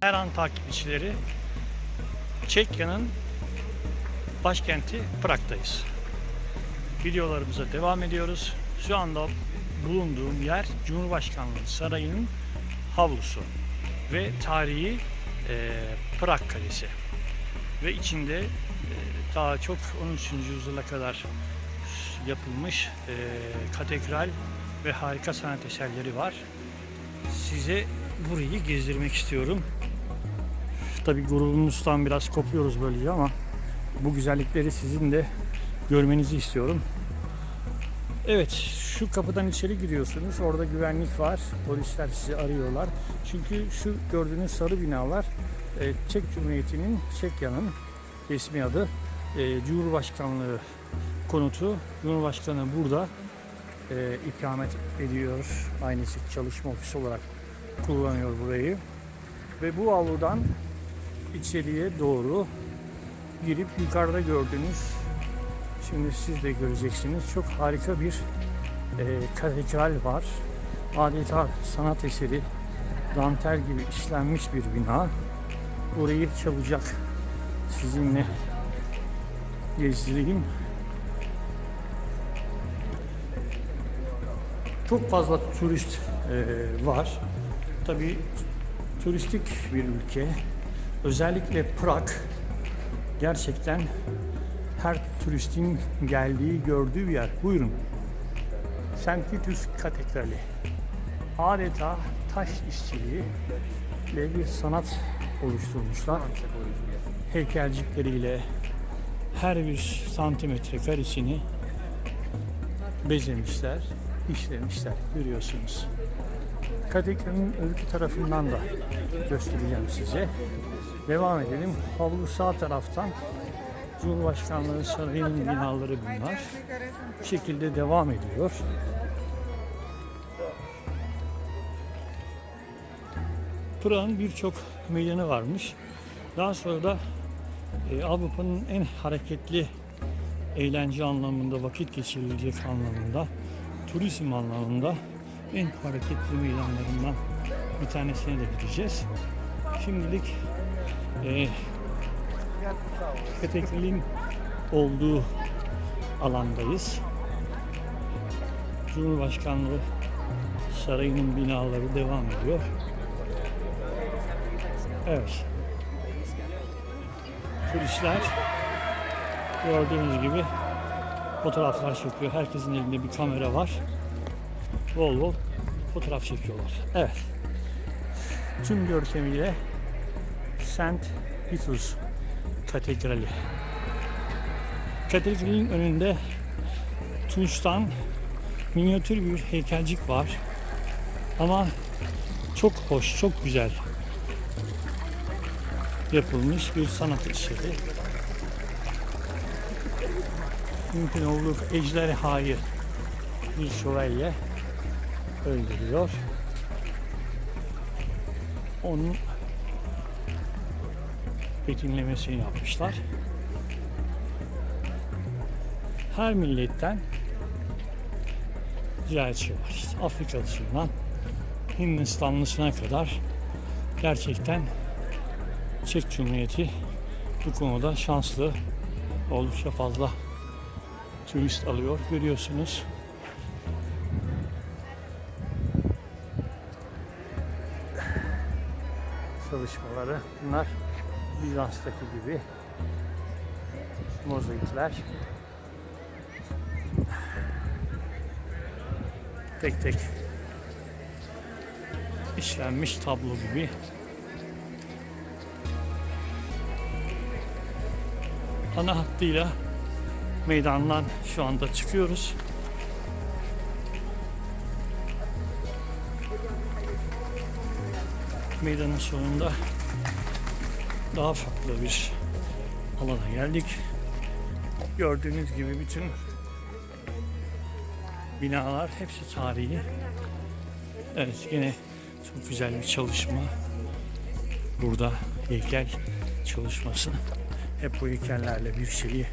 Her an takipçileri Çekya'nın başkenti Prag'dayız. Videolarımıza devam ediyoruz. Şu anda bulunduğum yer Cumhurbaşkanlığı Sarayı'nın havlusu ve tarihi e, Prag Kalesi. Ve içinde e, daha çok 13. yüzyıla kadar yapılmış e, katedral ve harika sanat eserleri var. Size burayı gezdirmek istiyorum. Tabii grubumuzdan biraz kopuyoruz böylece ama bu güzellikleri sizin de görmenizi istiyorum. Evet, şu kapıdan içeri giriyorsunuz. Orada güvenlik var. Polisler sizi arıyorlar. Çünkü şu gördüğünüz sarı binalar e, Çek Cumhuriyeti'nin, Çekya'nın resmi adı e, Cumhurbaşkanlığı konutu. Cumhurbaşkanı burada e, ikamet ediyor. Aynısı çalışma ofisi olarak kullanıyor burayı. Ve bu avludan içeriye doğru girip yukarıda gördüğünüz şimdi siz de göreceksiniz çok harika bir e, katedral var. Adeta sanat eseri dantel gibi işlenmiş bir bina. Burayı çalacak sizinle gezdireyim. Çok fazla turist e, var. Tabii turistik bir ülke. Özellikle Prag gerçekten her turistin geldiği, gördüğü bir yer. Buyurun. St. Titus Katedrali. Adeta taş işçiliği ile bir sanat oluşturmuşlar. Heykelcikleriyle her bir santimetre karesini bezemişler, işlemişler. Görüyorsunuz. Katedralin öbür tarafından da göstereceğim size. Devam edelim. Havlu sağ taraftan Cumhurbaşkanlığı Sarayı'nın binaları bunlar. Bu şekilde devam ediyor. Prag'ın birçok meydanı varmış. Daha sonra da e, Avrupa'nın en hareketli eğlence anlamında, vakit geçirilecek anlamında, turizm anlamında en hareketli meydanlarından bir tanesine de gideceğiz. Şimdilik e, olduğu alandayız. Cumhurbaşkanlığı sarayının binaları devam ediyor. Evet. Turistler gördüğünüz gibi fotoğraflar çekiyor. Herkesin elinde bir kamera var. Bol bol fotoğraf çekiyorlar. Evet. Tüm görkemiyle St. Vitus Katedrali. Katedralin önünde tunçtan minyatür bir heykelcik var. Ama çok hoş, çok güzel yapılmış bir sanat eseri. Mümkün olduğu ejderhayı bir şövalye öldürüyor. Onun betimlemesini yapmışlar. Her milletten ziyaretçi var. İşte Afrikalısından Hindistanlısına kadar gerçekten Çek Cumhuriyeti bu konuda şanslı. Oldukça fazla turist alıyor. Görüyorsunuz. Çalışmaları. Bunlar Bizans'taki gibi mozaikler. Tek tek işlenmiş tablo gibi. Ana hattıyla meydandan şu anda çıkıyoruz. Meydanın sonunda daha farklı bir alana geldik. Gördüğünüz gibi bütün binalar hepsi tarihi. Evet yine çok güzel bir çalışma. Burada heykel çalışması. Hep bu heykellerle bir şeyi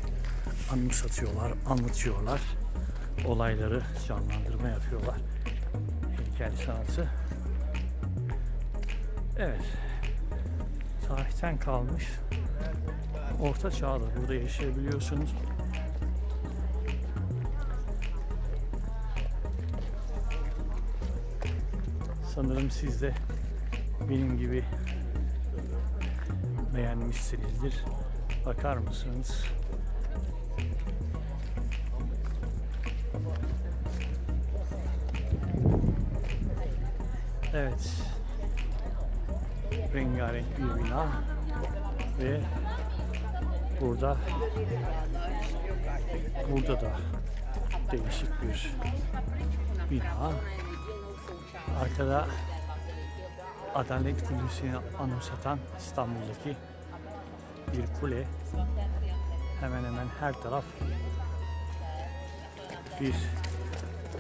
anımsatıyorlar, anlatıyorlar. Olayları canlandırma yapıyorlar. Heykel sanatı. Evet. Tarihten kalmış orta çağda burada yaşayabiliyorsunuz. Sanırım siz de benim gibi beğenmişsinizdir. Bakar mısınız? Evet. Rengarenk bir bina ve burada burada da değişik bir bina. Arkada Adalet Kulesi'ni anımsatan İstanbul'daki bir kule. Hemen hemen her taraf bir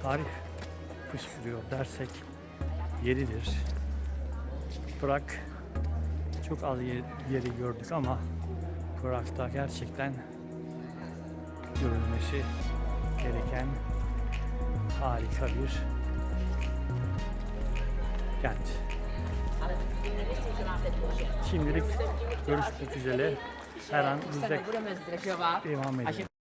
tarih fışkırıyor dersek yeridir. Prag çok az yer- yeri gördük ama Prag'da gerçekten görülmesi gereken harika bir kent. Şimdilik görüşmek üzere. Her an bizde devam edelim.